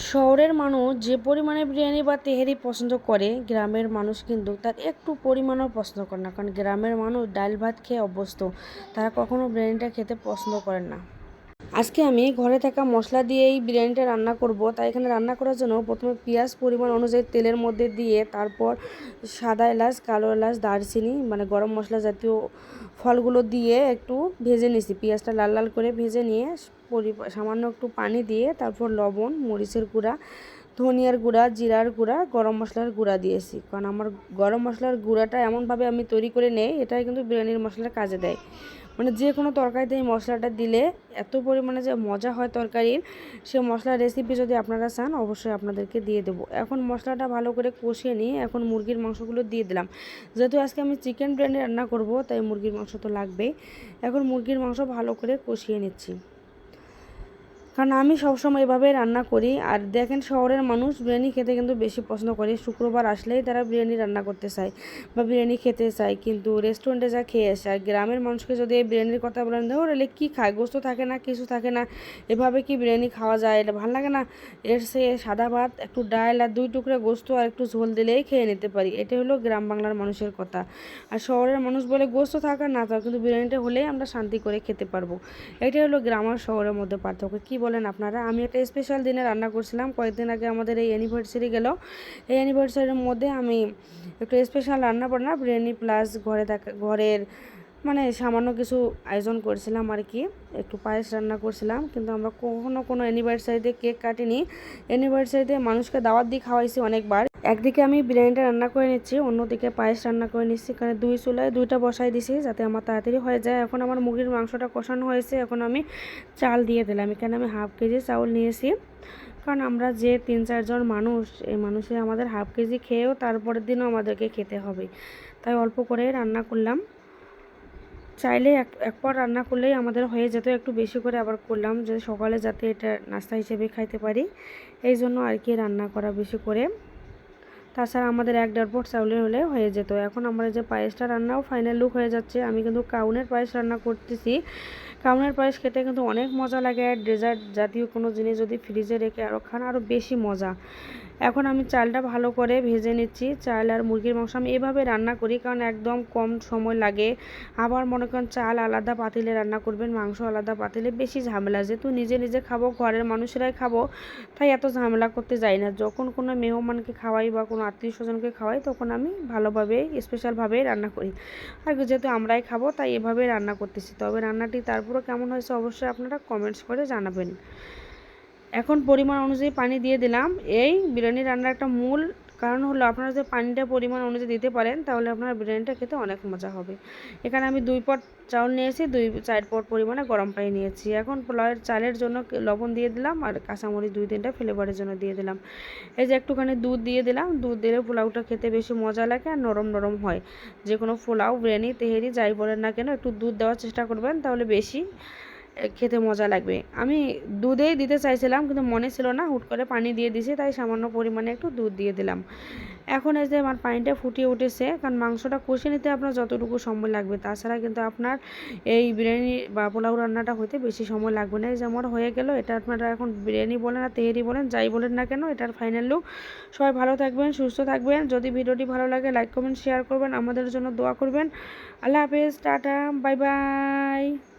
শহরের মানুষ যে পরিমাণে বিরিয়ানি বা তেহারি পছন্দ করে, গ্রামের মানুষ কিন্তু তার একটু পরিমাণও পছন্দ করে না। কারণ গ্রামের মানুষ ডাল ভাত খেয়ে অভ্যস্ত। তারা কখনও বিরিয়ানিটা খেতে পছন্দ করেন না। আজকে আমি ঘরে থাকা মশলা দিয়ে এই বিরিয়ানিটা রান্না করব। তাই এখানে রান্না করার জন্য প্রথমে পেঁয়াজ পরিমাণ অনুযায়ী তেলের মধ্যে দিয়ে তারপর সাদা এলাচ, কালো এলাচ, দারচিনি মানে গরম মশলা জাতীয় ফলগুলো দিয়ে একটু ভেজে নিছি পেঁয়াজটা লাল লাল করে ভেজে নিয়ে সামান্য একটু পানি দিয়ে তারপর লবণ, মরিচের গুঁড়া, ধনিয়ার গুঁড়া, জিরার গুঁড়া, গরম মশলার গুঁড়া দিয়েছি। কারণ আমার গরম মশলার গুঁড়াটা এমনভাবে আমি তৈরি করে নেই, এটাই কিন্তু বিরিয়ানির মশলার কাজে দেয়। মানে যে কোনো তরকারিতে এই মশলাটা দিলে এত পরিমাণে যে মজা হয় তরকারির, সে মশলার রেসিপি যদি আপনারা চান, অবশ্যই আপনাদেরকে দিয়ে দেবো। এখন মশলাটা ভালো করে কষিয়ে নিয়ে এখন মুরগির মাংসগুলো দিয়ে দিলাম। যেহেতু আজকে আমি চিকেন বিরিয়ানি রান্না করব, তাই মুরগির মাংস তো লাগবেই। এখন মুরগির মাংস ভালো করে কষিয়ে নিচ্ছি। কারণ আমি সবসময় এভাবে রান্না করি। আর দেখেন শহরের মানুষ বিরিয়ানি খেতে কিন্তু বেশি পছন্দ করে। শুক্রবার আসলেই তারা বিরিয়ানি রান্না করতে চায় বা বিরিয়ানি খেতে চায়। কিন্তু রেস্টুরেন্টে যা খেয়ে আসে আর গ্রামের মানুষকে যদি এই বিরিয়ানির কথা বলেন দেখো এলে কী খায়? গোস্ত থাকে না, কিছু থাকে না। এভাবে কি বিরিয়ানি খাওয়া যায়? এটা ভালো লাগে না? এর সে সাদা ভাত, একটু ডাল আর দুই টুকরা গোস্ত আর একটু ঝোল দিলেই খেয়ে নিতে পারি। এটা হলো গ্রাম বাংলার মানুষের কথা। আর শহরের মানুষ বলে, গোস্ত থাকা না থাকা, কিন্তু বিরিয়ানিটা হলেই আমরা শান্তি করে খেতে পারব। এটা হলো গ্রাম আর শহরের মধ্যে পার্থক্য। কী বলেন আপনারা, আমি একটা স্পেশাল দিনে রান্না করছিলাম, কয়েকদিন আগে আমাদের এই অ্যানিভার্সারি গেল। এই অ্যানিভার্সারির মধ্যে আমি একটু স্পেশাল রান্না বান্না, বিরিয়ানি প্লাস ঘরে থাকা, ঘরের মানে সামান্য কিছু আয়োজন করেছিলাম আর কি। একটু পায়েস রান্না করছিলাম, কিন্তু আমরা কখনো কোনো অ্যানিভার্সারিতে কেক কাটিনি। অ্যানিভার্সারিতে মানুষকে দাওয়াত দিয়ে খাওয়াইছি অনেকবার। একদিকে আমি বিরিয়ানিটা রান্না করে নিচ্ছি, অন্যদিকে পায়েস রান্না করে নিচ্ছি। কারণ দুই চুলায় দুইটা বসাই দিছি যাতে আমার তাড়াতাড়ি হয়ে যায়। এখন আমার মুরগির মাংসটা কষানো হয়েছে, এখন আমি চাল দিয়ে দিলাম। এখানে আমি হাফ কেজি চাউল নিয়েছি। কারণ আমরা যে তিন চারজন মানুষ, এই মানুষে আমাদের হাফ কেজি খেয়েও তারপরের দিনও আমাদেরকে খেতে হবে। তাই অল্প করে রান্না করলাম। চাইলে এক একবার রান্না করলেই আমাদের হয়ে যেত, একটু বেশি করে আবার করলাম যে সকালে যাতে এটা নাস্তা হিসেবে খাইতে পারি। এই জন্য আর কি রান্না করা বেশি করে। তাছাড়া আমাদের এক দেড় পট চাউলের হলে হয়ে যেত। এখন আমাদের যে পায়েসটা রান্নাও ফাইনাল লুক হয়ে যাচ্ছে। আমি কিন্তু কাউনের পায়েস রান্না করতেছি। কাউনের পায়েস খেতে কিন্তু অনেক মজা লাগে। আর ডেজার্ট জাতীয় কোনো জিনিস যদি ফ্রিজে রেখে আরও খান আরও বেশি মজা। এখন আমি চালটা ভালো করে ভেজে নিচ্ছি। চাল আর মুরগির মাংস আমি এভাবে রান্না করি কারণ একদম কম সময় লাগে। আবার মনে করেন চাল আলাদা পাতিলে রান্না করবেন, মাংস আলাদা পাতিলে বেশি ঝামেলা যেহেতু নিজে নিজে খাব, ঘরের মানুষেরাই খাব, তাই এত ঝামেলা করতে যাই না। যখন কোনো মেহমানকে খাওয়াই বা কোনো আত্মীয় স্বজনকে খাওয়াই তখন আমি ভালোভাবে স্পেশালভাবে রান্না করি। আর যেহেতু আমরাই খাব, তাই এভাবে রান্না করতেছি। তবে রান্নাটি তারপরে কেমন হয়েছে অবশ্যই আপনারা কমেন্টস করে জানাবেন। এখন পরিমাণ অনুযায়ী পানি দিয়ে দিলাম। এই বিরিয়ানি রান্নার একটা মূল কারণ হলো আপনারা যদি পানিটা পরিমাণ অনুযায়ী দিতে পারেন, তাহলে আপনার বিরিয়ানিটা খেতে অনেক মজা হবে। এখানে আমি দুই পট চাউল নিয়েছি, দুই চার পট পরিমাণে গরম পানি নিয়েছি। এখন পোলাওয়ের চালের জন্য লবণ দিয়ে দিলাম আর কাঁচামরিচ দুই তিনটা ফ্লেভারের জন্য দিয়ে দিলাম। এই যে একটুখানি দুধ দিয়ে দিলাম, দুধ দিলে পোলাওটা খেতে বেশি মজা লাগে আর নরম নরম হয়। যে কোনো পোলাও, বিরিয়ানি, তেহেরি, যাই বলেন না কেন, একটু দুধ দেওয়ার চেষ্টা করবেন, তাহলে বেশি খেতে মজা লাগবে। আমি দুধেই দিতে চাইছিলাম, কিন্তু মনে ছিল না, হুট করে পানি দিয়ে দিছি তাই সামান্য পরিমাণে একটু দুধ দিয়ে দিলাম। এখন এই যে আমার পানিটা ফুটিয়ে উঠেছে, কারণ মাংসটা কষে নিতে আপনার যতটুকু সময় লাগবে, তাছাড়া কিন্তু আপনার এই বিরিয়ানি বা পোলাও রান্নাটা হইতে বেশি সময় লাগবে না। এই যে আমার হয়ে গেল, এটা আপনারা এখন বিরিয়ানি বলেন আর তেহেরি বলেন, যাই বলেন না কেন, এটার ফাইনাল লুক সবাই ভালো থাকবেন, সুস্থ থাকবেন, যদি ভিডিওটি ভালো লাগে লাইক কমেন্ট শেয়ার করবেন, আমাদের জন্য দোয়া করবেন। আল্লাহ হাফেজ, টাটা বাই বাই